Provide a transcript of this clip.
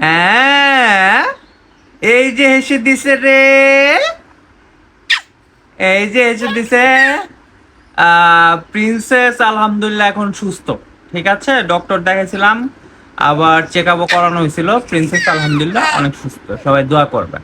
আহ। এই যে হেসে দিছে রে। এই যে হেসে দিছে। প্রিন্সেস আলহামদুলিল্লাহ এখন সুস্থ, ঠিক আছে? ডক্টর দেখেছিলাম আবার চেক আপও করানো হয়েছিল। প্রিন্সেস আলহামদুলিল্লাহ অনেক সুস্থ। সবাই দোয়া করবেন।